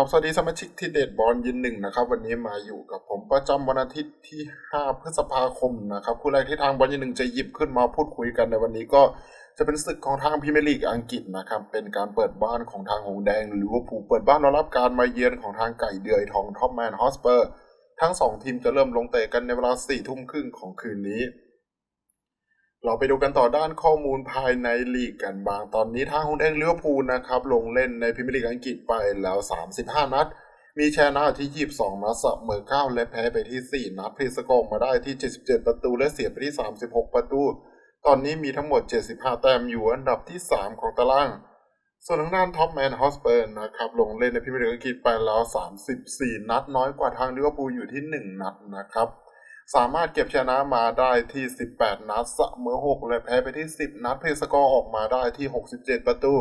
ครับ สวัสดีสมาชิกที่เด็ดบอลยินหนึ่งนะครับ วันนี้มาอยู่กับผมประจำวันอาทิตย์ที่ 5 พฤษภาคมนะครับคู่แรกที่ทางบอลยินหนึ่งจะหยิบขึ้นมาพูดคุยกันในวันนี้ก็จะเป็นศึกของทางพรีเมียร์ลีกอังกฤษนะครับ เป็นการเปิดบ้านของทางหงแดงหรือว่าผูเปิดบ้านรอรับการมาเยือนของทางไก่เดือยทองท็อปแมนฮอสเปอร์ ทั้งสองทีมจะเริ่มลงเตะกันในเวลา4ทุ่มครึ่งของคืนนี้ เราไปดูกันต่อด้านข้อมูลภายในลีกกันบาง ตอนนี้ทางฮุนแดงเลี้ยวพูนะครับ ลงเล่นในพรีเมียร์ลีกอังกฤษไปแล้ว 35 นัด มีชนะที่ 22 นัดเสมอ9และแพ้ไปที่ 4 นัดพลีสกอร์มาได้ที่ 77 ประตูและเสียไปที่ 36 ประตู ตอนนี้มีทั้งหมด 75 แต้มอยู่อันดับที่ 3 ของตาราง ส่วนทางด้านท็อปแมนฮอสเปอร์นะครับ ลงเล่นในพรีเมียร์ลีกอังกฤษไปแล้ว 34 นัดน้อยกว่าทางลิเวอร์พูลอยู่ที่ 1 นัดนะครับ สามารถเก็บชนะมาได้ที่ 18 นัดเสมอ 6 และแพ้ไปที่ 10 นัดเพสกอร์ออกมาได้ที่ 67 ประตู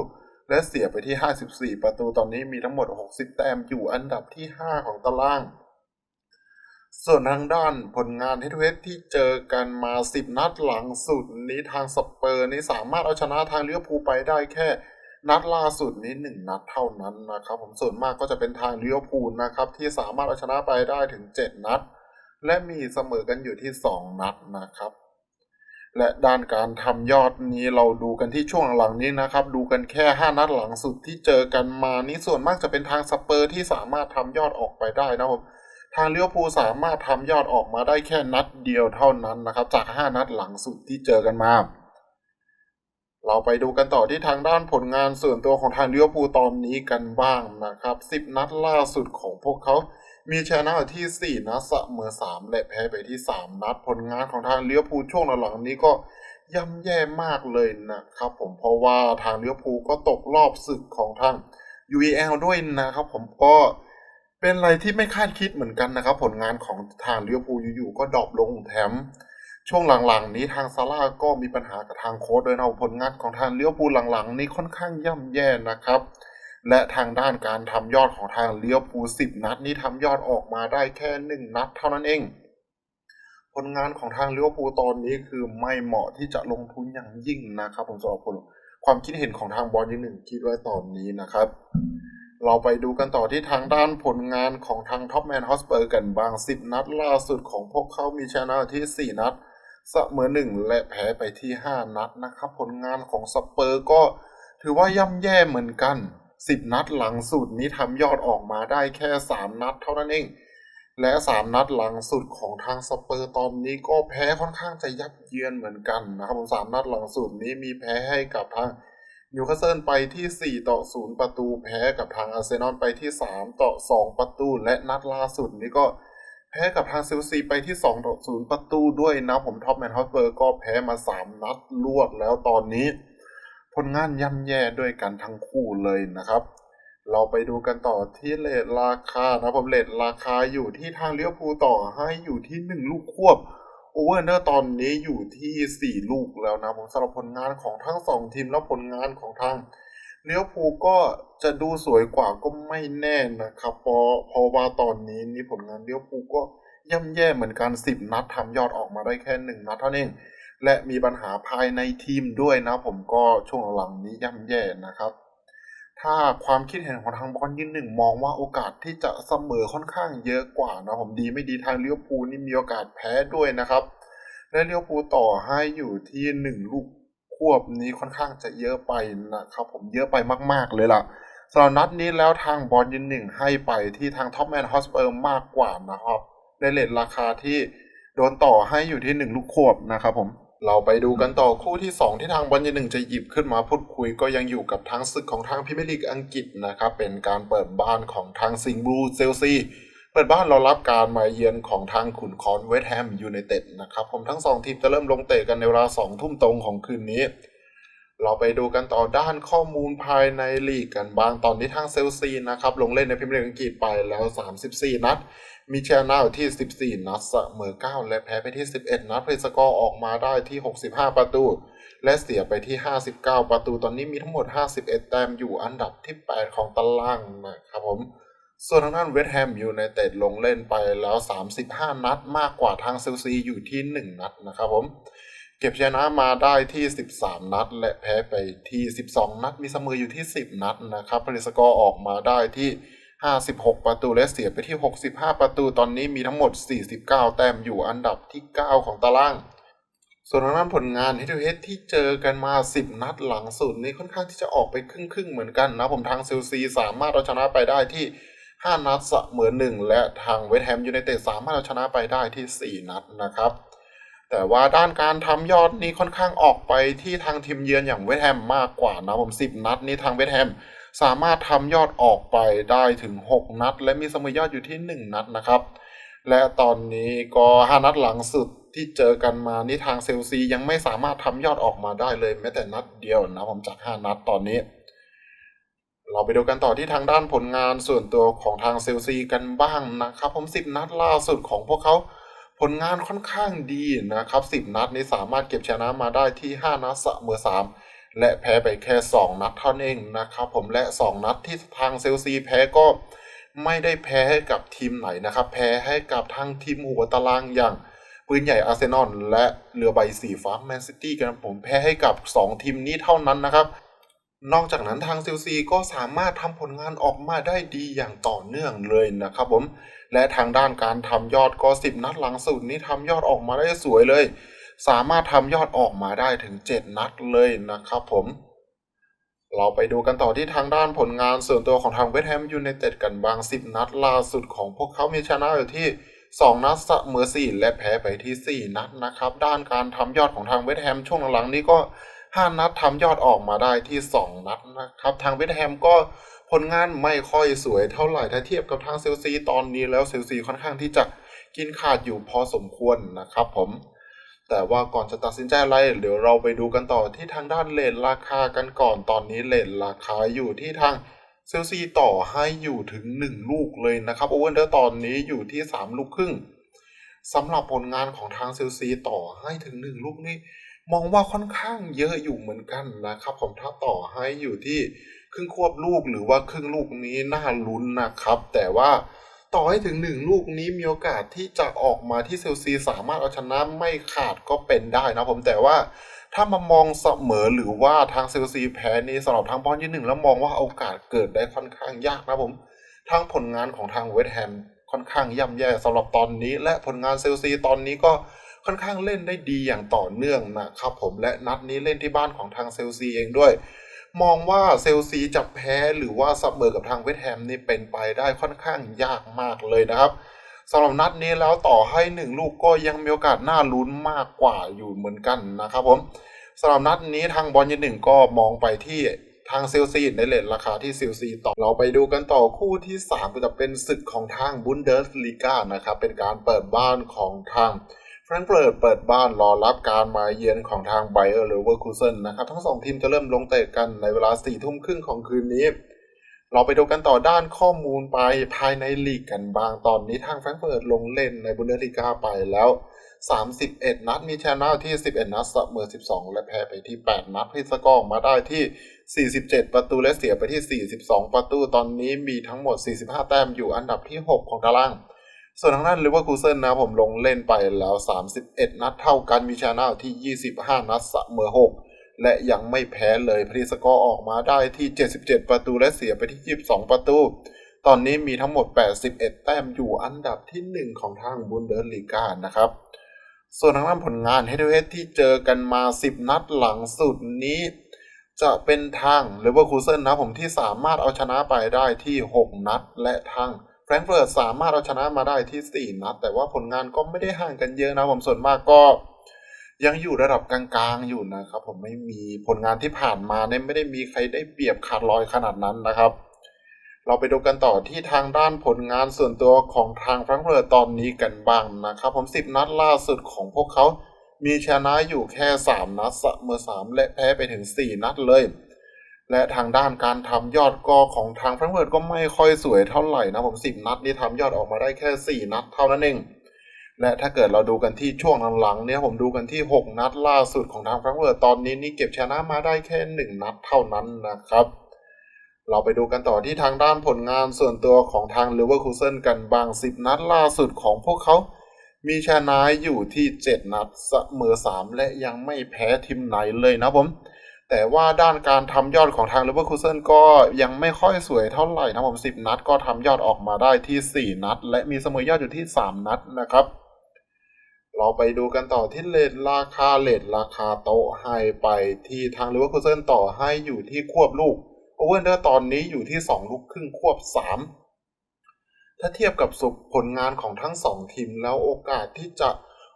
และเสียไปที่ 54 ประตูตอนนี้มีทั้งหมด 60 แต้มอยู่อันดับที่ 5 ของตาราง ส่วนทางด้านผลงานเฮดเวทที่เจอกันมา 10 นัดหลังสุดนี้ทางสเปอร์นี้สามารถเอาชนะทางลิเวอร์พูไปได้แค่นัดล่าสุดนี้1นัดเท่านั้นนะครับ ผมส่วนมากก็จะเป็นทางลิเวอร์พูลนะครับที่สามารถเอาชนะไปได้ถึง 7 นัด และมีเสมอกันอยู่ที่ 2 นัดนะครับ และด้านการทำยอดนี้เราดูกันที่ช่วงหลังนี้นะครับ ดูกันแค่ 5 นัดหลังสุดที่เจอกันมานี้ส่วนมากจะเป็นทางสเปอร์ที่สามารถทำยอดออกไปได้นะครับทางเลี้ยวภูสามารถทำยอดออกมาได้แค่นัดเดียวเท่านั้นนะครับ จาก 5 นัดหลังสุดที่เจอกันมา เราไปดูกันต่อที่ทางด้านผลงานส่วนตัวของทางเลี้ยวภูลตอนนี้กันบ้างนะครับ 10 นัดล่าสุดของพวกเขา มีชนะที่ 4 นัดเสมอ 3 และแพ้ไปที่ 3 นัดผลงานของทางเลี้ยวภูลช่วงหลังๆนี้ก็ย่ำแย่มากเลยนะครับผมเพราะว่าทางเลี้ยวภูลก็ตกรอบศึกของทาง UEL ด้วยนะครับผมก็เป็นอะไรที่ไม่คาดคิดเหมือนกันนะครับ ผลงานของทางเลี้ยวภูลอยู่ๆก็ดรอปลงแถม ช่วงหลังๆ นี้ทางซาร่าก็มีปัญหากับทางโค้ชด้วยนะผลงานของทางเลี้ยวภูหลังๆ นี้ค่อนข้างย่ำแย่นะครับ และทางด้านการทำยอดของทางเลี้ยวภูสิบนัดนี้ทำยอดออกมาได้แค่หนึ่งนัดเท่านั้นเอง ผลงานของทางเลี้ยวภูตอนนี้คือไม่เหมาะที่จะลงทุนอย่างยิ่งนะครับผมสำหรับผลความคิดเห็นของทางบอลที่หนึ่งคิดไว้ตอนนี้นะครับ เราไปดูกันต่อที่ทางด้านผลงานของทางท็อปแมนฮอสเปอร์กันบาง 10 นัดล่าสุดของพวกเขามีชนะที่ 4 นัด เสมอ1และแพ้ไปที่ 5 นัดนะครับ ผลงานของสเปอร์ก็ถือว่าย่ำแย่เหมือนกัน 10 นัดหลังสุดนี้ทำยอดออกมาได้แค่ 3 นัดเท่านั้นเอง และ 3 นัดหลังสุดของทางสเปอร์ตอนนี้ก็แพ้ค่อนข้างจะยับเยือนเหมือนกันนะครับผมสามนัดหลังสุดนี้มีแพ้ให้กับทางนิวคาสเซิลไปที่ 4 ต่อ 0 ประตูแพ้กับทางอาร์เซนอลไปที่ 3 ต่อ 2 ประตู และนัดล่าสุดนี้ก็แพ้กับทางเซลซีไปที่2ต่อ0ประตูด้วยนะผมท็อปแมนฮอสเปอร์ก็แพ้มา 3 นัดรวดแล้วตอนนี้ ผลงานย่ำแย่ด้วยกันทั้งคู่เลยนะครับ เราไปดูกันต่อที่เลทราคานะผมเลทราคาอยู่ที่ทางเลี้ยวภูต่อให้อยู่ที่ 1 ลูกควบโอเวอร์เนอร์ตอนนี้อยู่ที่ 4 ลูกแล้วนะผมสำหรับผลงานของทั้ง 2 ทีมแล้วผลงานของทาง เลี้ยวภูก็จะดูสวยกว่าก็ไม่แน่นะครับเพราะเพราะว่าตอนนี้นี่ผลงานเลี้ยวภูก็ย่ำแย่เหมือนกัน10นัดทำยอดออกมาได้แค่1นัดเท่านั้นเองและมีปัญหาภายในทีมด้วยนะ ผมก็ช่วงหลังนี้ย่ำแย่นะครับ ถ้าความคิดเห็นของทางบอลยืนหนึ่งมองว่าโอกาสที่จะเสมอค่อนข้างเยอะกว่านะ ผมดีไม่ดีทางเลี้ยวภูนี่มีโอกาสแพ้ด้วยนะครับ และเลี้ยวภูต่อให้อยู่ที่หนึ่งลูก ควบนี้ค่อนข้างจะเยอะไปนะครับผมเยอะไปมาก ๆ เลยล่ะสำหรับนัดนี้แล้วทางบอลยืนหนึ่งให้ไปที่ทางท็อปแมนฮอสเปอร์มากกว่านะครับในเลทราคาที่โดนต่อให้อยู่ที่หนึ่งลูกควบนะครับผมเราไปดูกันต่อคู่ที่ 2 ที่ทางบอลยืนหนึ่งจะหยิบขึ้นมาพูดคุยก็ยังอยู่กับทางศึกของทางพรีเมียร์ลีกอังกฤษนะครับเป็นการเปิดบ้านของทางซิงห์บลูเซลซี ปิดบ้านเรารับการมาเยือนของทางขุนคอนเวสต์แฮมยูไนเต็ดนะครับ ผมทั้ง2ทีมจะเริ่มลงเตะกันในเวลา2ทุ่มตรงของคืนนี้ เราไปดูกันต่อด้านข้อมูลภายในลีกกันบ้างตอนนี้ทางเซลซีนะครับ ลงเล่นในพรีเมียร์ลีกอังกฤษไปแล้ว 34 นัด มีชนะอยู่ที่ 14 นัดเสมอ 9 และแพ้ไปที่ 11 นัดเพลสกอร์ออกมาได้ที่ 65 ประตู และเสียไปที่ 59 ประตู ตอนนี้มีทั้งหมด 51 แต้มอยู่อันดับที่ 8 ของตารางนะครับผม ส่วนทางด้านเวสต์แฮมยูไนเต็ดลงเล่นไปแล้ว 35 นัดมากกว่าทางเซลซีอยู่ที่ 1 นัดนะครับผมเก็บชนะมาได้ที่ 13 นัด และแพ้ไปที่ 12 นัด มีเสมออยู่ที่ 10 นัดนะครับผลิตสกอร์ออกมาได้ที่ 56 ประตูและเสียไปที่ 65 ประตู ตอนนี้มีทั้งหมด 49 แต้มอยู่อันดับที่ 9 ของตาราง ส่วนทางด้านผลงาน h ฮ d เ h ที่เจอกันมา 10 นัดหลังสุดนี่ค่อนข้างที่จะออกไปครึ่งๆ เหมือนกันนะผมทางเซลซีสามารถเอาชนะไปได้ที่ 5 นัดเสมอ1และทางเวสต์แฮมยูไนเต็ดสามารถเอาชนะไปได้ที่ 4 นัดนะครับ แต่ว่าด้านการทำยอดนี้ค่อนข้างออกไปที่ทางทีมเยือนอย่างเวสต์แฮมมากกว่านะผม10 นัดนี้ทางเวสต์แฮมสามารถทำยอดออกไปได้ถึง 6 นัด และมีเสมอยอดอยู่ที่ 1 นัดนะครับ และตอนนี้ก็5นัดหลังสุดที่เจอกันมานี่ทางเซลซียังไม่สามารถทำยอดออกมาได้เลยแม้แต่นัดเดียวนะผมจาก 5 นัดตอนนี้ เราไปดูกันต่อที่ทางด้านผลงานส่วนตัวของทางเซลซีกันบ้างนะครับ ผม 10 นัดล่าสุดของพวกเขาผลงานค่อนข้างดีนะครับ 10 นัดนี้สามารถเก็บชนะมาได้ที่ 5 นัดเสมอ3 และแพ้ไปแค่ 2 นัดเท่านั้นเองนะครับผมและ 2 นัดที่ทางเซลซีแพ้ก็ไม่ได้แพ้ให้กับทีมไหนนะครับ แพ้ให้กับทางทีมหัวตารางอย่างปืนใหญ่อาร์เซนอลและเรือใบสีฟ้าแมนซิตี้กันผมแพ้ให้กับ 2 ทีมนี้เท่านั้นนะครับ นอกจากนั้นทางเซลซีก็สามารถทำผลงานออกมาได้ดีอย่างต่อเนื่องเลยนะครับผม และทางด้านการทำยอดก็10 นัดหลังสุดนี้ทำยอดออกมาได้สวยเลย สามารถทำยอดออกมาได้ถึง 7 นัดเลยนะครับผม เราไปดูกันต่อที่ทางด้านผลงานส่วนตัวของทางเวสต์แฮมยูไนเต็ดกันบาง 10 นัดล่าสุดของพวกเขามีชนะอยู่ที่ 2 นัดเสมอ4และแพ้ไปที่ 4 นัดนะครับ ด้านการทำยอดของทางเวสต์แฮมช่วงหลังๆนี้ก็ 5 นัดทำยอดออกมาได้ที่ 2 นัดนะครับ ทางเวสแฮมก็ผลงานไม่ค่อยสวยเท่าไหร่ถ้าเทียบกับทางเซลซีตอนนี้แล้วเซลซีค่อนข้างที่จะกินขาดอยู่พอสมควรนะครับผม แต่ว่าก่อนจะตัดสินใจอะไรเดี๋ยวเราไปดูกันต่อที่ทางด้านเลทราคากันก่อนตอนนี้เลทราคาอยู่ที่ทางเซลซีต่อให้อยู่ถึง 1 ลูกเลยนะครับโอเวอร์เดอร์ตอนนี้อยู่ที่ 3 ลูกครึ่งสำหรับผลงานของทางเซลซีต่อให้ถึง 1 ลูกนี่ มองว่าค่อนข้างเยอะอยู่เหมือนกันนะครับ ผมถ้าต่อให้อยู่ที่ครึ่งควบลูกหรือว่าครึ่งลูกนี้น่าลุ้นนะครับ แต่ว่าต่อให้ถึง1ลูกนี้มีโอกาสที่จะออกมาที่เซลซีสามารถเอาชนะไม่ขาดก็เป็นได้นะผมแต่ว่าถ้ามามองเสมอหรือว่าทางเซลซีแพ้นี่สำหรับทางบอลยืนหนึ่งแล้วมองว่าโอกาสเกิดได้ค่อนข้างยากนะผมทางผลงานของทางเวสต์แฮมค่อนข้างย่ำแย่สำหรับตอนนี้ และผลงานเซลซีตอนนี้ก็ ค่อนข้างเล่นได้ดีอย่างต่อเนื่องนะครับผมและนัดนี้เล่นที่บ้านของทางเซลซีเองด้วย มองว่าเซลซีจะแพ้หรือว่าเสมอกับทางเวสต์แฮมนี่เป็นไปได้ค่อนข้างยากมากเลยนะครับสำหรับนัดนี้แล้วต่อให้หนึ่งลูกก็ยังมีโอกาสน่าลุ้นมากกว่าอยู่เหมือนกันนะครับผมสำหรับนัดนี้ทางบอลยืนหนึ่งก็มองไปที่ทางเซลซีในเลทราคาที่เซลซีต่อเราไปดูกันต่อคู่ที่3ก็จะเป็นศึกของทางบุนเดสลีกานะครับเป็นการเปิดบ้านของทาง แฟรงก์เฟิร์ตเปิดบ้านรอรับการมาเยือนของทางไบเออร์เลเวอร์คูเซนนะครับ ทั้งสองทีมจะเริ่มลงเตะกันในเวลา4ี่ทุ่มครึ่งของคืนนี้ เราไปดูกันต่อด้านข้อมูลไปภายในลีกกันบางตอนนี้ทางแฟรงก์เฟิร์ตลงเล่นในบุนเดสลีกาไปแล้ว 31 นัดมีชนะที่ 11 นัดเสมอ 12 และแพ้ไปที่ 8 นัดพิสกอร์มาได้ที่ 47 ประตูและเสียไปที่ 42 ประตูตอนนี้มีทั้งหมด 45 แต้มอยู่อันดับที่ 6 ของตาราง ส่วนทางด้านลิเวอร์คูเซนนะผมลงเล่นไปแล้ว 31 นัดเท่ากันมีชนะที่ 25 นัดเสมอ6และยังไม่แพ้เลยพรีสกอร์ออกมาได้ที่ 77 ประตูและเสียไปที่ 22 ประตู ตอนนี้มีทั้งหมด 81 แต้มอยู่อันดับที่ 1 ของทางบุนเดสลีกานะครับส่วนทางด้านผลงานเฮดเ h ดที่เจอกันมา 10 นัดหลังสุดนี้ จะเป็นทางลิเวอร์คูเซนนะผมที่สามารถเอาชนะไปได้ที่ 6 นัดและทาง แฟรงก์เฟิร์ตสามารถเอาชนะมาได้ที่ 4 นัด แต่ว่าผลงานก็ไม่ได้ห่างกันเยอะนะผมส่วนมากก็ยังอยู่ระดับกลางๆอยู่นะครับ ผมไม่มีผลงานที่ผ่านมาเนี่ยไม่ได้มีใครได้เปรียบขาดลอยขนาดนั้นนะครับ เราไปดูกันต่อที่ทางด้านผลงานส่วนตัวของทางแฟรงก์เฟิร์ตตอนนี้กันบ้างนะครับ ผม 10 นัดล่าสุดของพวกเขา มีชนะอยู่แค่ 3 นัดเสมอ3และแพ้ไปถึง 4 นัดเลย และทางด้านการทำยอดก็ของทางแฟรงเฟิร์ตก็ไม่ค่อยสวยเท่าไหร่นะผม 10 นัดนี่ทำยอดออกมาได้แค่ 4 นัดเท่านั้นเอง และถ้าเกิดเราดูกันที่ช่วงหลังๆเนี่ยผมดูกันที่ 6 นัดล่าสุดของทางแฟรงเฟิร์ตตอนนี้นี่เก็บชนะมาได้แค่ 1 นัดเท่านั้นนะครับ เราไปดูกันต่อที่ทางด้านผลงานส่วนตัวของทางเลเวอร์คูเซนกันบาง 10 นัดล่าสุดของพวกเขา มีชนะอยู่ที่ 7 นัดเสมอ3และยังไม่แพ้ทีมไหนเลยนะผม แต่ว่าด้านการทำยอดของทางเลเวอร์คูเซนก็ยังไม่ค่อยสวยเท่าไหร่นะผม10 นัดก็ทำยอดออกมาได้ที่ 4 นัด และมีเสมอยอดอยู่ที่ 3 นัดนะครับ เราไปดูกันต่อที่เลทราคาเลทราคาโต๊ะให้ไปที่ทางเลเวอร์คูเซนต่อให้อยู่ที่ควบลูกโอเวอร์เดอร์ตอนนี้อยู่ที่ 2 ลูกครึ่งควบ 3 ถ้าเทียบกับสุผลงานของทั้ง 2 ทีมแล้วโอกาสที่จะ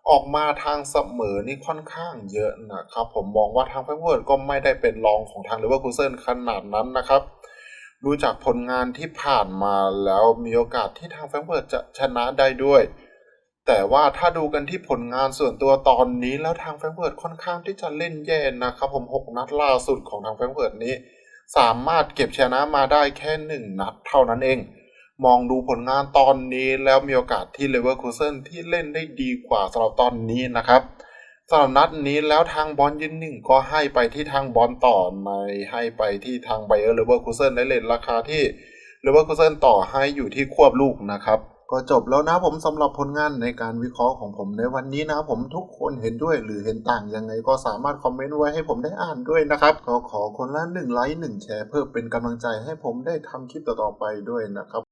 ออกมาทางเสมอนี่ค่อนข้างเยอะนะครับ ผมมองว่าทางแฟรงก์เฟิร์ตก็ไม่ได้เป็นรองของทางเลเวอร์คูเซนขนาดนั้นนะครับดูจากผลงานที่ผ่านมาแล้วมีโอกาสที่ทางแฟรงก์เฟิร์ตจะชนะได้ด้วย แต่ว่าถ้าดูกันที่ผลงานส่วนตัวตอนนี้แล้วทางแฟรงก์เฟิร์ตค่อนข้างที่จะเล่นแย่นะครับ ผม 6 นัดล่าสุดของทางแฟรงก์เฟิร์ตนี้ สามารถเก็บชนะมาได้แค่ 1 นัดเท่านั้นเอง มองดูผลงานตอนนี้แล้วมีโอกาสที่เลเวอร์คูเซนที่เล่นได้ดีกว่าสำหรับตอนนี้นะครับสำหรับนัดนี้แล้วทางบอลยืนหนึ่งก็ให้ไปที่ทางบอลต่อในให้ไปที่ทางไบเออร์เลเวอร์คูเซนในเลทราคาที่เลเวอร์คูเซนต่อให้อยู่ที่ควบลูกนะครับก็จบแล้วนะผมสำหรับผลงานในการวิเคราะห์ของผมในวันนี้นะผมทุกคนเห็นด้วยหรือเห็นต่างยังไงก็สามารถคอมเมนต์ไว้ให้ผมได้อ่านด้วยนะครับก็ขอคนละหนึ่งไลค์หนึ่งแชร์เพื่อเป็นกำลังใจให้ผมได้ทำคลิปต่อๆไปด้วยนะครับ